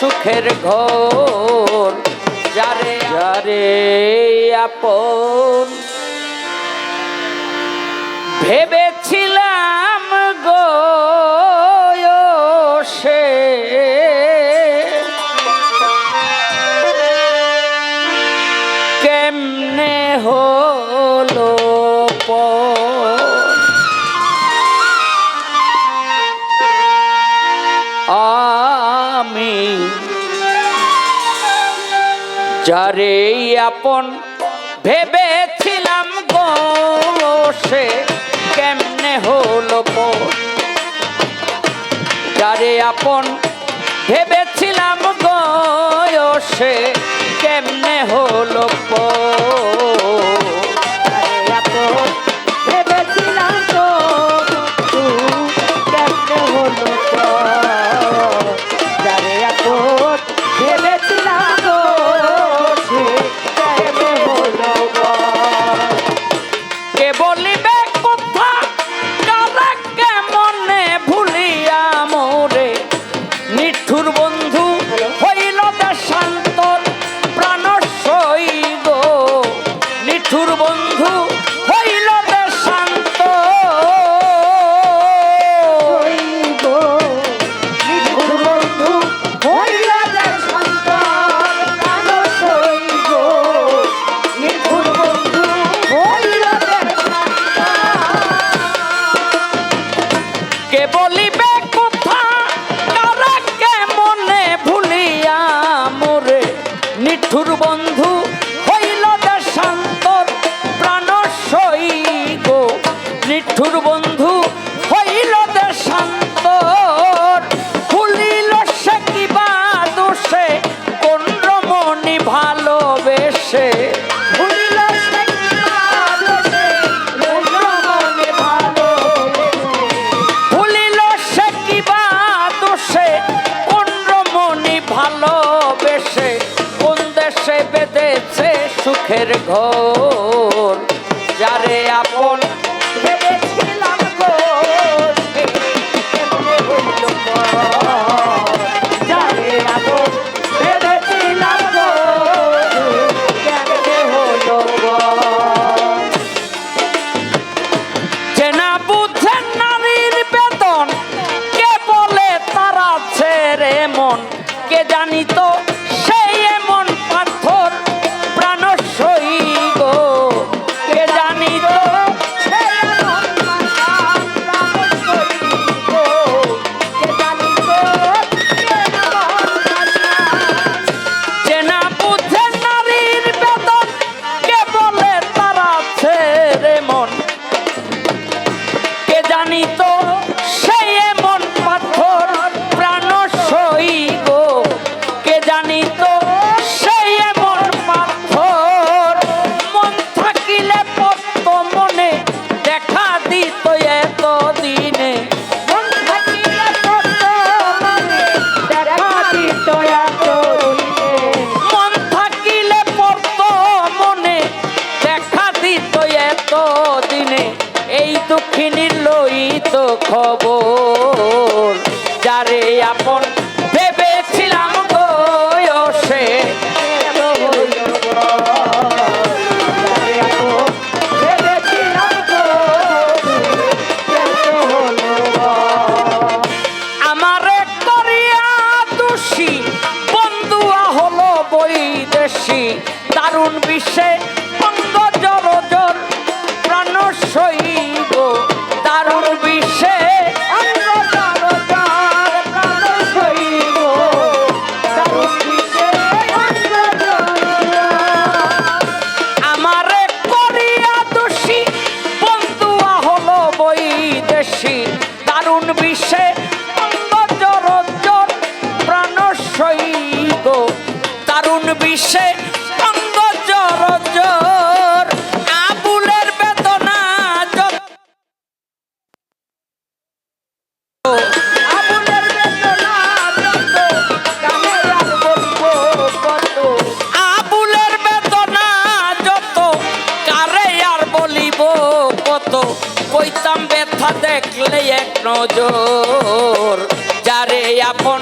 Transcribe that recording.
সুখের ঘোর যারে যারে আপন। ভেবেছিলাম গো কেমনে হলো পর যারে আপন ভেবেছিলাম গো সে কেমনে হলো যারে আপন ভেবেছিলাম গো কেমনে হলো পর দুঃখের ঘোর যারে আপন ভেবেছিলাম ভেবেছিলাম চেনা কে বলে তারা ছেড়ে মন? কে জানিত দক্ষিণীর লই তো খবর। যারে আপন কোন বিশ্বে অঙ্গজরঞ্জন প্রাণ সৈত তারুণ বিশ্বে নজর। যারে আপন